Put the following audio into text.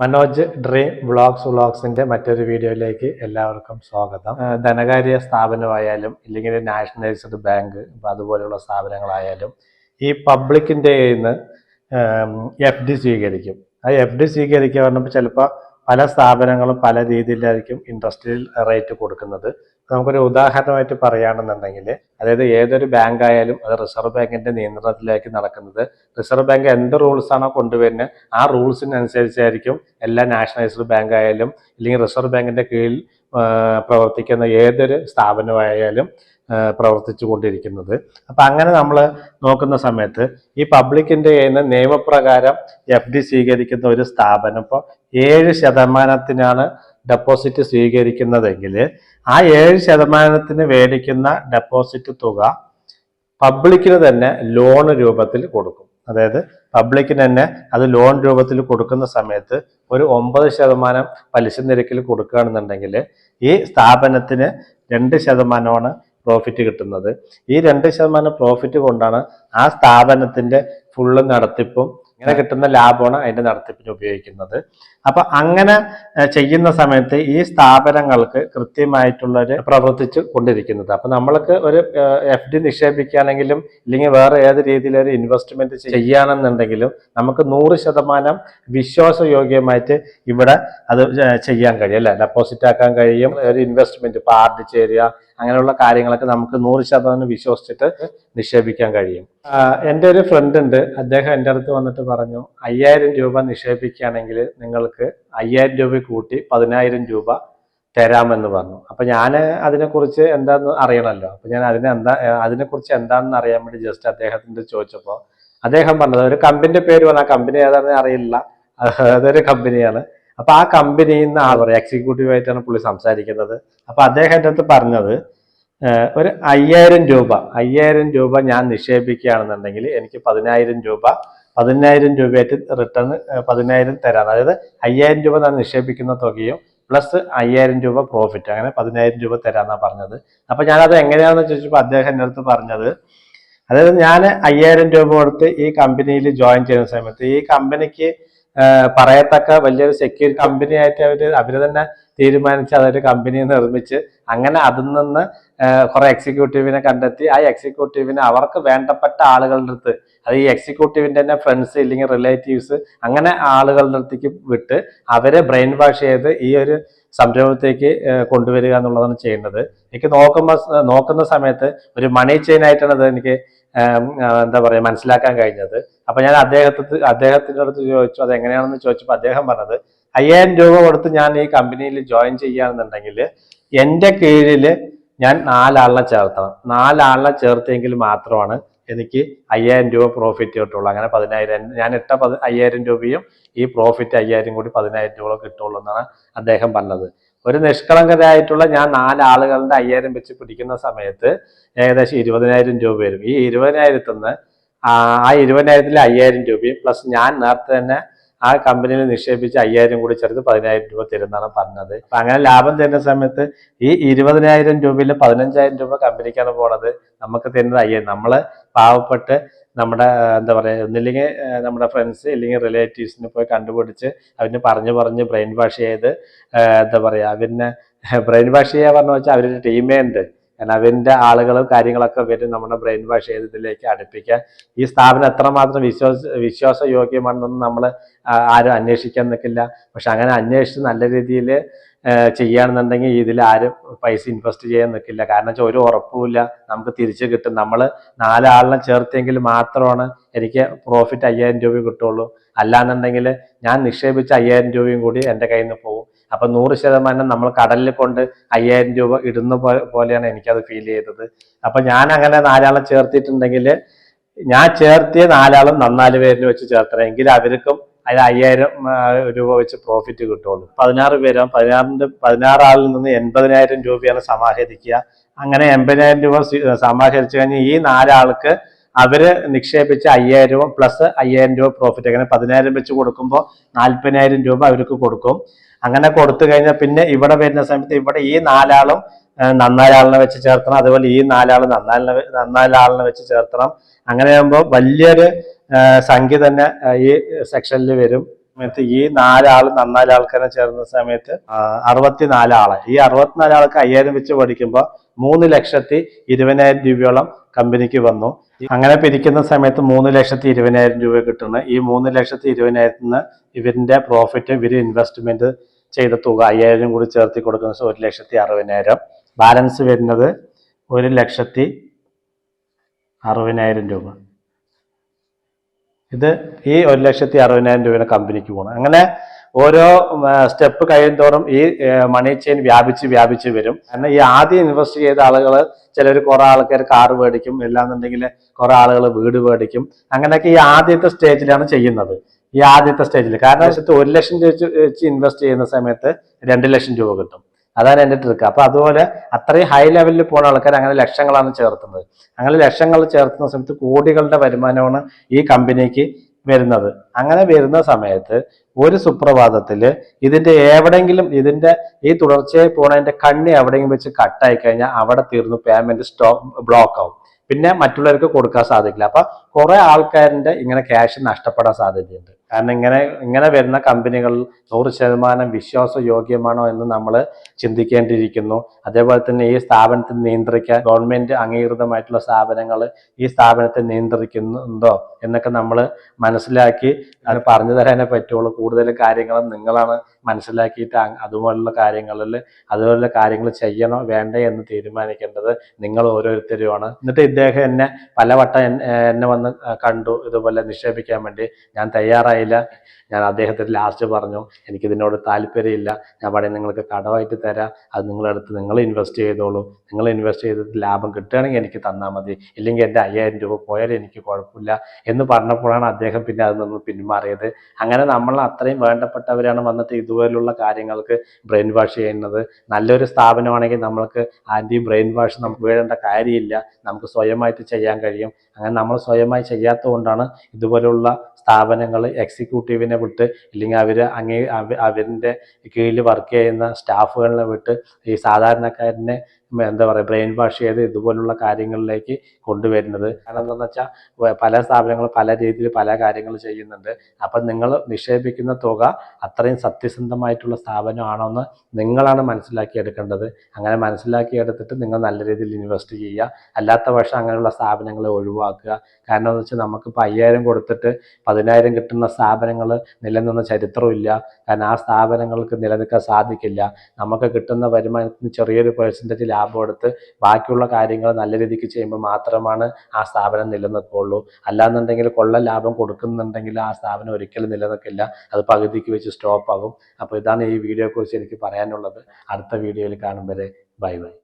Manoj dream vlogs വ്ളോഗ്സിന്റെ മറ്റൊരു വീഡിയോയിലേക്ക് എല്ലാവർക്കും സ്വാഗതം. ധനകാര്യ സ്ഥാപനമായാലും ഇല്ലെങ്കിൽ നാഷണലൈസ്ഡ് ബാങ്ക് അതുപോലെയുള്ള സ്ഥാപനങ്ങളായാലും ഈ പബ്ലിക്കിന്റെ കയ്യിൽ എഫ് ഡി സ്വീകരിക്കും. ആ എഫ് ഡി സ്വീകരിക്കുക പറഞ്ഞപ്പോൾ ചിലപ്പോൾ പല സ്ഥാപനങ്ങളും പല രീതിയിലായിരിക്കും ഇൻട്രസ്റ്റിൽ റേറ്റ് കൊടുക്കുന്നത്. നമുക്കൊരു ഉദാഹരണമായിട്ട് പറയുകയാണെന്നുണ്ടെങ്കിൽ അതായത് ഏതൊരു ബാങ്ക് ആയാലും അത് റിസർവ് ബാങ്കിന്റെ നിയന്ത്രണത്തിലേക്ക് നടക്കുന്നത്. റിസർവ് ബാങ്ക് എന്ത് റൂൾസ് ആണോ കൊണ്ടുവരുന്നത് ആ റൂൾസിനനുസരിച്ചായിരിക്കും എല്ലാ നാഷണലൈസ്ഡ് ബാങ്ക് ആയാലും അല്ലെങ്കിൽ റിസർവ് ബാങ്കിന്റെ കീഴിൽ പ്രവർത്തിക്കുന്ന ഏതൊരു സ്ഥാപനമായാലും പ്രവർത്തിച്ചു കൊണ്ടിരിക്കുന്നത് അപ്പൊ അങ്ങനെ നമ്മൾ നോക്കുന്ന സമയത്ത് ഈ പബ്ലിക്കിന്റെ കയ്യിൽ നിന്ന് നിയമപ്രകാരം എഫ് ഡി സ്വീകരിക്കുന്ന ഒരു സ്ഥാപനം ഇപ്പോൾ ഏഴ് ശതമാനത്തിനാണ് ഡെപ്പോസിറ്റ് സ്വീകരിക്കുന്നതെങ്കിൽ ആ ഏഴ് ശതമാനത്തിന് മേടിക്കുന്ന ഡെപ്പോസിറ്റ് തുക പബ്ലിക്കിന് തന്നെ ലോൺ രൂപത്തിൽ കൊടുക്കും. അതായത് പബ്ലിക്കിന് തന്നെ അത് ലോൺ രൂപത്തിൽ കൊടുക്കുന്ന സമയത്ത് ഒരു ഒമ്പത് ശതമാനം പലിശ നിരക്കിൽ കൊടുക്കുകയാണെന്നുണ്ടെങ്കിൽ ഈ സ്ഥാപനത്തിന് രണ്ട് ശതമാനമാണ് പ്രോഫിറ്റ് കിട്ടുന്നത്. ഈ രണ്ട് ശതമാനം പ്രോഫിറ്റ് കൊണ്ടാണ് ആ സ്ഥാപനത്തിന്റെ ഫുള്ള് നടത്തിപ്പും ഇങ്ങനെ കിട്ടുന്ന ലാഭമാണ് അതിന്റെ നടത്തിപ്പിന് ഉപയോഗിക്കുന്നത്. അപ്പൊ അങ്ങനെ ചെയ്യുന്ന സമയത്ത് ഈ സ്ഥാപനങ്ങൾക്ക് കൃത്യമായിട്ടുള്ള ഒരു പ്രവർത്തിച്ചു കൊണ്ടിരിക്കുന്നത്. അപ്പൊ നമ്മൾക്ക് ഒരു എഫ് ഡി നിക്ഷേപിക്കുകയാണെങ്കിലും ഇല്ലെങ്കിൽ വേറെ ഏത് രീതിയിലൊരു ഇൻവെസ്റ്റ്മെന്റ് ചെയ്യുകയാണെന്നുണ്ടെങ്കിലും നമുക്ക് നൂറ് ശതമാനം വിശ്വാസയോഗ്യമായിട്ട് ഇവിടെ അത് ചെയ്യാൻ കഴിയും അല്ലെ? ഡെപ്പോസിറ്റ് ആക്കാൻ കഴിയും ഒരു ഇൻവെസ്റ്റ്മെന്റ് ഇപ്പൊ ആർ ഡി ചേരുക അങ്ങനെയുള്ള കാര്യങ്ങളൊക്കെ നമുക്ക് നൂറ് ശതമാനം വിശ്വസിച്ചിട്ട് നിക്ഷേപിക്കാൻ കഴിയും. എന്റെ ഒരു ഫ്രണ്ട് ഉണ്ട്. അദ്ദേഹം എന്റെ അടുത്ത് വന്നിട്ട് പറഞ്ഞു അയ്യായിരം രൂപ നിക്ഷേപിക്കുകയാണെങ്കിൽ നിങ്ങൾക്ക് അയ്യായിരം രൂപ കൂട്ടി പതിനായിരം രൂപ തരാമെന്ന് പറഞ്ഞു. അപ്പൊ ഞാൻ അതിനെക്കുറിച്ച് എന്താന്ന് അറിയണമല്ലോ. അപ്പൊ ഞാൻ അതിനെ എന്താ അതിനെക്കുറിച്ച് എന്താണെന്ന് അറിയാൻ വേണ്ടി ജസ്റ്റ് അദ്ദേഹത്തിന്റെ ചോദിച്ചപ്പോൾ അദ്ദേഹം പറഞ്ഞത് ഒരു കമ്പനിന്റെ പേര് പറഞ്ഞു ആ കമ്പനി ഏതാണെന്ന് അറിയില്ല. അതൊരു കമ്പനിയാണ് അപ്പൊ ആ കമ്പനിയിൽ നിന്ന് ആ പറയാം എക്സിക്യൂട്ടീവ് ആയിട്ടാണ് പുള്ളി സംസാരിക്കുന്നത്. അപ്പൊ അദ്ദേഹം എന്റെ അടുത്ത് പറഞ്ഞത് ഒരു അയ്യായിരം രൂപ അയ്യായിരം രൂപ ഞാൻ നിക്ഷേപിക്കുകയാണെന്നുണ്ടെങ്കിൽ എനിക്ക് പതിനായിരം രൂപ പതിനായിരം രൂപയായിട്ട് റിട്ടേൺ പതിനായിരം തരാം. അതായത് അയ്യായിരം രൂപ ഞാൻ നിക്ഷേപിക്കുന്ന തുകയും പ്ലസ് അയ്യായിരം രൂപ പ്രോഫിറ്റ് അങ്ങനെ പതിനായിരം രൂപ തരാന്നാണ് പറഞ്ഞത്. അപ്പൊ ഞാനത് എങ്ങനെയാണെന്ന് ചോദിച്ചപ്പോൾ അദ്ദേഹം എന്റെ അടുത്ത് പറഞ്ഞത് അതായത് ഞാൻ അയ്യായിരം രൂപ കൊടുത്ത് ഈ കമ്പനിയിൽ ജോയിൻ ചെയ്യുന്ന സമയത്ത് ഈ കമ്പനിക്ക് പറയത്തക്ക വലിയൊരു സെക്യൂർ കമ്പനിയായിട്ട് അവർ അവർ തന്നെ തീരുമാനിച്ച് അതൊരു കമ്പനി നിർമ്മിച്ച് അങ്ങനെ അതിൽ നിന്ന് കുറെ എക്സിക്യൂട്ടീവിനെ കണ്ടെത്തി. ആ എക്സിക്യൂട്ടീവിനെ അവർക്ക് വേണ്ടപ്പെട്ട ആളുകളുടെ അടുത്ത് അത് ഈ എക്സിക്യൂട്ടീവിന്റെ തന്നെ ഫ്രണ്ട്സ് ഇല്ലെങ്കിൽ റിലേറ്റീവ്സ് അങ്ങനെ ആളുകളുടെ അടുത്തേക്ക് വിട്ട് അവരെ ബ്രെയിൻ വാഷ് ചെയ്ത് ഈ ഒരു സംരംഭത്തേക്ക് കൊണ്ടുവരിക എന്നുള്ളതാണ് ചെയ്യേണ്ടത് എനിക്ക് നോക്കുമ്പോൾ നോക്കുന്ന സമയത്ത് ഒരു മണി ചെയിൻ ആയിട്ടാണ് അത് എനിക്ക് എന്താ പറയാ മനസ്സിലാക്കാൻ കഴിഞ്ഞത്. അപ്പൊ ഞാൻ അദ്ദേഹത്തെ അദ്ദേഹത്തിന്റെ അടുത്ത് ചോദിച്ചു അത് എങ്ങനെയാണെന്ന് ചോദിച്ചപ്പോൾ അദ്ദേഹം പറഞ്ഞത് അയ്യായിരം രൂപ കൊടുത്ത് ഞാൻ ഈ കമ്പനിയിൽ ജോയിൻ ചെയ്യുകയാണെന്നുണ്ടെങ്കിൽ എന്റെ കീഴിൽ ഞാൻ നാലാളിനെ ചേർത്തണം. നാലാളിനെ ചേർത്തെങ്കിൽ മാത്രമാണ് എനിക്ക് അയ്യായിരം രൂപ പ്രോഫിറ്റ് കിട്ടുള്ളൂ. അങ്ങനെ പതിനായിരം ഞാൻ ഇട്ട പതി അയ്യായിരം രൂപയും ഈ പ്രോഫിറ്റ് അയ്യായിരം കൂടി പതിനായിരം രൂപ കിട്ടുള്ളൂ എന്നാണ് അദ്ദേഹം പറഞ്ഞത്. ഒരു നിഷ്കളങ്കരായിട്ടുള്ള ഞാൻ നാലാളുകളുടെ അയ്യായിരം വെച്ച് പിടിക്കുന്ന സമയത്ത് ഏകദേശം ഇരുപതിനായിരം രൂപ വരും. ഈ ഇരുപതിനായിരത്തിൽ നിന്ന് ആ ഇരുപതിനായിരത്തിൽ അയ്യായിരം രൂപയും പ്ലസ് ഞാൻ നേരത്തെ തന്നെ ആ കമ്പനിയിൽ നിക്ഷേപിച്ച് അയ്യായിരം കൂടി ചേർത്ത് പതിനായിരം രൂപ തരുന്നതാണ് പറഞ്ഞത്. അപ്പൊ അങ്ങനെ ലാഭം തരുന്ന സമയത്ത് ഈ ഇരുപതിനായിരം രൂപയിൽ പതിനഞ്ചായിരം രൂപ കമ്പനിക്കാണ് പോണത്. നമുക്ക് തരുന്നത് അയ്യായിരം. നമ്മൾ പാവപ്പെട്ട് നമ്മുടെ എന്താ പറയാ ഒന്നില്ലെങ്കിൽ നമ്മുടെ ഫ്രണ്ട്സ് ഇല്ലെങ്കിൽ റിലേറ്റീവ്സിനെ പോയി കണ്ടുപിടിച്ച് അവന് പറഞ്ഞു പറഞ്ഞ് ബ്രെയിൻ വാഷ് ചെയ്ത് എന്താ പറയാ അവരിനെ ബ്രെയിൻ വാഷ് ചെയ്യാൻ പറഞ്ഞു വെച്ചാൽ അവരുടെ ടീമേ ഉണ്ട്. കാരണം അവന്റെ ആളുകളും കാര്യങ്ങളൊക്കെ വരും നമ്മുടെ ബ്രെയിൻ വാഷ് ചെയ്ത് ഇതിലേക്ക് അടുപ്പിക്കാൻ. ഈ സ്ഥാപനം എത്രമാത്രം വിശ്വാസ വിശ്വാസയോഗ്യമാണെന്നൊന്നും നമ്മൾ ആരും അന്വേഷിക്കാൻ നിൽക്കില്ല. പക്ഷെ അങ്ങനെ അന്വേഷിച്ച് നല്ല രീതിയിൽ ചെയ്യുകയാണെന്നുണ്ടെങ്കിൽ ഇതിൽ ആരും പൈസ ഇൻവെസ്റ്റ് ചെയ്യാൻ നിൽക്കില്ല. കാരണം വെച്ചാൽ ഒരു ഉറപ്പുമില്ല. നമുക്ക് തിരിച്ചു കിട്ടും. നമ്മൾ നാലാളിനെ ചേർത്തെങ്കിൽ മാത്രമാണ് എനിക്ക് പ്രോഫിറ്റ് അയ്യായിരം രൂപ കിട്ടുള്ളൂ അല്ലാന്നുണ്ടെങ്കിൽ ഞാൻ നിക്ഷേപിച്ച അയ്യായിരം രൂപയും കൂടി എന്റെ കയ്യിൽ നിന്ന് പോകും. അപ്പൊ നൂറ് ശതമാനം നമ്മൾ കടലിൽ കൊണ്ട് അയ്യായിരം രൂപ ഇടുന്ന പോലെയാണ് എനിക്കത് ഫീൽ ചെയ്തത്. അപ്പൊ ഞാൻ അങ്ങനെ നാലാളെ ചേർത്തിട്ടുണ്ടെങ്കിൽ ഞാൻ ചേർത്തിയ നാലാളും നന്നാൽ പേരിന് വെച്ച് ചേർത്തണം. എങ്കിൽ അവർക്കും അതിൽ അയ്യായിരം രൂപ വെച്ച് പ്രോഫിറ്റ് കിട്ടുള്ളൂ. പതിനാറ് പേരും പതിനാറിന്റെ പതിനാറ് ആളിൽ നിന്ന് എൺപതിനായിരം രൂപയാണ് സമാഹരിക്കുക. അങ്ങനെ എൺപതിനായിരം രൂപ സമാഹരിച്ചു കഴിഞ്ഞാൽ ഈ നാലാൾക്ക് അവർ നിക്ഷേപിച്ച അയ്യായിരം പ്ലസ് അയ്യായിരം രൂപ പ്രോഫിറ്റ് അങ്ങനെ പതിനായിരം വെച്ച് കൊടുക്കുമ്പോൾ നാൽപ്പതിനായിരം രൂപ അവർക്ക് കൊടുക്കും. അങ്ങനെ കൊടുത്തു കഴിഞ്ഞാൽ പിന്നെ ഇവിടെ വരുന്ന സമയത്ത് ഇവിടെ ഈ നാലാളും നന്നാലാളിനെ വെച്ച് ചേർത്തണം. അതുപോലെ ഈ നാലാൾ നന്നാലിനെ നന്നാലാളിനെ വെച്ച് ചേർത്തണം. അങ്ങനെ ആകുമ്പോൾ വലിയൊരു സംഖ്യ തന്നെ ഈ സെക്ഷനിൽ വരും. സമയത്ത് ഈ നാലാൾ നന്നാൽ ആൾക്കാരെ ചേർന്ന സമയത്ത് അറുപത്തിനാല് ആൾ ഈ അറുപത്തിനാല് ആൾക്ക് അയ്യായിരം വെച്ച് പഠിക്കുമ്പോൾ മൂന്ന് ലക്ഷത്തി ഇരുപതിനായിരം രൂപയോളം കമ്പനിക്ക് വന്നു. അങ്ങനെ പിരിക്കുന്ന സമയത്ത് മൂന്ന് ലക്ഷത്തി ഇരുപതിനായിരം രൂപ കിട്ടുന്നു. ഈ മൂന്ന് ലക്ഷത്തി ഇരുപതിനായിരത്തിന് ഇവരിന്റെ പ്രോഫിറ്റ് ഇവർ ഇൻവെസ്റ്റ്മെന്റ് ചെയ്ത തുക അയ്യായിരം കൂടി ചേർത്തി കൊടുക്കുന്ന ഒരു ലക്ഷത്തി അറുപതിനായിരം. ബാലൻസ് വരുന്നത് ഒരു ലക്ഷത്തി അറുപതിനായിരം രൂപ. ഇത് ഈ ഒരു ലക്ഷത്തി അറുപതിനായിരം രൂപയുടെ കമ്പനിക്ക് പോകണം അങ്ങനെ ഓരോ സ്റ്റെപ്പ് കഴിയുന്തോറും ഈ മണി ചെയിൻ വ്യാപിച്ച് വ്യാപിച്ച് വരും. കാരണം ഈ ആദ്യം ഇൻവെസ്റ്റ് ചെയ്ത ആളുകൾ ചിലർ കുറെ ആൾക്കാർ കാർ മേടിക്കും ഇല്ലാന്നുണ്ടെങ്കിൽ കുറെ ആളുകൾ വീട് മേടിക്കും. അങ്ങനെയൊക്കെ ഈ ആദ്യത്തെ സ്റ്റേജിലാണ് ചെയ്യുന്നത്. ഈ ആദ്യത്തെ സ്റ്റേജിൽ കാരണം ഒരു ലക്ഷം രൂപ വെച്ച് ഇൻവെസ്റ്റ് ചെയ്യുന്ന സമയത്ത് രണ്ട് ലക്ഷം രൂപ കിട്ടും. അതാണ് എന്റെ ട്രിക്ക്. അപ്പൊ അതുപോലെ അത്രയും ഹൈ ലെവലിൽ പോകുന്ന ആൾക്കാർ അങ്ങനെ ലക്ഷങ്ങളാണ് ചേർത്തുന്നത്. അങ്ങനെ ലക്ഷങ്ങൾ ചേർത്തുന്ന സമയത്ത് കോടികളുടെ വരുമാനമാണ് ഈ കമ്പനിക്ക് വരുന്നത്. അങ്ങനെ വരുന്ന സമയത്ത് ഒരു സുപ്രഭാതത്തിൽ ഇതിന്റെ എവിടെങ്കിലും ഇതിന്റെ ഈ തുടർച്ചയായി പോണതിന്റെ കണ്ണി എവിടെയെങ്കിലും വെച്ച് കട്ടായി കഴിഞ്ഞാൽ അവിടെ തീർന്നു പേയ്മെന്റ് സ്റ്റോപ്പ് ബ്ലോക്ക് ആവും. പിന്നെ മറ്റുള്ളവർക്ക് കൊടുക്കാൻ സാധിക്കില്ല. അപ്പൊ കുറെ ആൾക്കാരിന്റെ ഇങ്ങനെ ക്യാഷ് നഷ്ടപ്പെടാൻ സാധ്യതയുണ്ട്. കാരണം ഇങ്ങനെ ഇങ്ങനെ വരുന്ന കമ്പനികൾ നൂറ് ശതമാനം വിശ്വാസയോഗ്യമാണോ എന്ന് നമ്മൾ ചിന്തിക്കേണ്ടിയിരിക്കുന്നു. അതേപോലെ തന്നെ ഈ സ്ഥാപനത്തെ നിയന്ത്രിക്കാൻ ഗവൺമെന്റ് അംഗീകൃതമായിട്ടുള്ള സ്ഥാപനങ്ങൾ ഈ സ്ഥാപനത്തെ നിയന്ത്രിക്കുന്നുണ്ടോ എന്നൊക്കെ നമ്മൾ മനസ്സിലാക്കി അത് പറഞ്ഞു തരാനേ പറ്റുള്ളൂ. കൂടുതൽ കാര്യങ്ങൾ നിങ്ങളാണ് മനസ്സിലാക്കിയിട്ട് അതുപോലുള്ള കാര്യങ്ങളിൽ അതുപോലുള്ള കാര്യങ്ങൾ ചെയ്യണോ വേണ്ടേ എന്ന് തീരുമാനിക്കേണ്ടത് നിങ്ങൾ ഓരോരുത്തരുമാണ്. എന്നിട്ട് ഇദ്ദേഹം എന്നെ പലവട്ടം എന്നെ വന്ന് കണ്ടു ഇതുപോലെ നിക്ഷേപിക്കാൻ വേണ്ടി. ഞാൻ തയ്യാറായില്ല ഞാൻ അദ്ദേഹത്തിന് ലാസ്റ്റ് പറഞ്ഞു എനിക്ക് ഇതിനോട് താല്പര്യമില്ല. ഞാൻ വേണമെങ്കിൽ നിങ്ങൾക്ക് കടമായിട്ട് തരാം. അത് നിങ്ങളെടുത്ത് നിങ്ങൾ ഇൻവെസ്റ്റ് ചെയ്തോളൂ. നിങ്ങൾ ഇൻവെസ്റ്റ് ചെയ്തിട്ട് ലാഭം കിട്ടുകയാണെങ്കിൽ എനിക്ക് തന്നാൽ മതി. ഇല്ലെങ്കിൽ എന്റെ അയ്യായിരം രൂപ പോയാലും എനിക്ക് കുഴപ്പമില്ല. എന്ന് പറഞ്ഞപ്പോഴാണ് അദ്ദേഹം പിന്നെ അതിൽ നിന്ന് പിന്മാറിയത്. അങ്ങനെ നമ്മൾ അത്രയും വേണ്ടപ്പെട്ടവരാണ് വന്നിട്ട് ഇതുപോലുള്ള കാര്യങ്ങൾക്ക് ബ്രെയിൻ വാഷ് ചെയ്യുന്നത്. നല്ലൊരു സ്ഥാപനമാണെങ്കിൽ നമ്മൾക്ക് ആന്റി ബ്രെയിൻ വാഷ് നമുക്ക് വേണ്ട കാര്യമില്ല. നമുക്ക് സ്വയമായിട്ട് ചെയ്യാൻ കഴിയും. അങ്ങനെ നമ്മൾ സ്വയമായി ചെയ്യാത്തത് കൊണ്ടാണ് ഇതുപോലുള്ള സ്ഥാപനങ്ങൾ എക്സിക്യൂട്ടീവിനെ വിട്ട് ഇല്ലെങ്കിൽ അവർ അങ്ങേ അവരിന്റെ കീഴിൽ വർക്ക് ചെയ്യുന്ന സ്റ്റാഫുകളിനെ വിട്ട് ഈ സാധാരണക്കാരനെ എന്താ പറയുക ബ്രെയിൻ വാഷ് ചെയ്ത് ഇതുപോലുള്ള കാര്യങ്ങളിലേക്ക് കൊണ്ടുവരുന്നത്. കാരണം എന്താണെന്ന് വെച്ചാൽ പല സ്ഥാപനങ്ങളും പല രീതിയിൽ പല കാര്യങ്ങൾ ചെയ്യുന്നുണ്ട്. അപ്പം നിങ്ങൾ നിക്ഷേപിക്കുന്ന തുക അത്രയും സത്യസന്ധമായിട്ടുള്ള സ്ഥാപനമാണോ സ്ഥാപനമാണോന്ന് നിങ്ങളാണ് മനസ്സിലാക്കിയെടുക്കേണ്ടത്. അങ്ങനെ മനസ്സിലാക്കിയെടുത്തിട്ട് നിങ്ങൾ നല്ല രീതിയിൽ ഇൻവെസ്റ്റ് ചെയ്യുക. അല്ലാത്ത പക്ഷം അങ്ങനെയുള്ള സ്ഥാപനങ്ങളെ ഒഴിവാക്കുക. കാരണം എന്ന് വെച്ചാൽ നമുക്കിപ്പോൾ അയ്യായിരം കൊടുത്തിട്ട് പതിനായിരം കിട്ടുന്ന സ്ഥാപനങ്ങൾ നിലനിന്ന ചരിത്രമില്ല കാരണം ആ സ്ഥാപനങ്ങൾക്ക് നിലനിൽക്കാൻ സാധിക്കില്ല. നമുക്ക് കിട്ടുന്ന വരുമാനത്തിന് ചെറിയൊരു പെർസെന്റേജ് ലാഭം എടുത്ത് ബാക്കിയുള്ള കാര്യങ്ങൾ നല്ല രീതിക്ക് ചെയ്യുമ്പോൾ മാത്രമാണ് ആ സ്ഥാപനം നിലനിൽക്കുള്ളൂ അല്ലാന്നുണ്ടെങ്കിൽ കൊള്ള ലാഭം കൊടുക്കുന്നുണ്ടെങ്കിൽ ആ സ്ഥാപനം ഒരിക്കലും നിലനിൽക്കില്ല. അത് പകുതിക്ക് വെച്ച് സ്റ്റോപ്പ് ആകും അപ്പോൾ ഇതാണ് ഈ വീഡിയോയെക്കുറിച്ച് എനിക്ക് പറയാനുള്ളത്. അടുത്ത വീഡിയോയിൽ കാണും വരെ. Bye bye.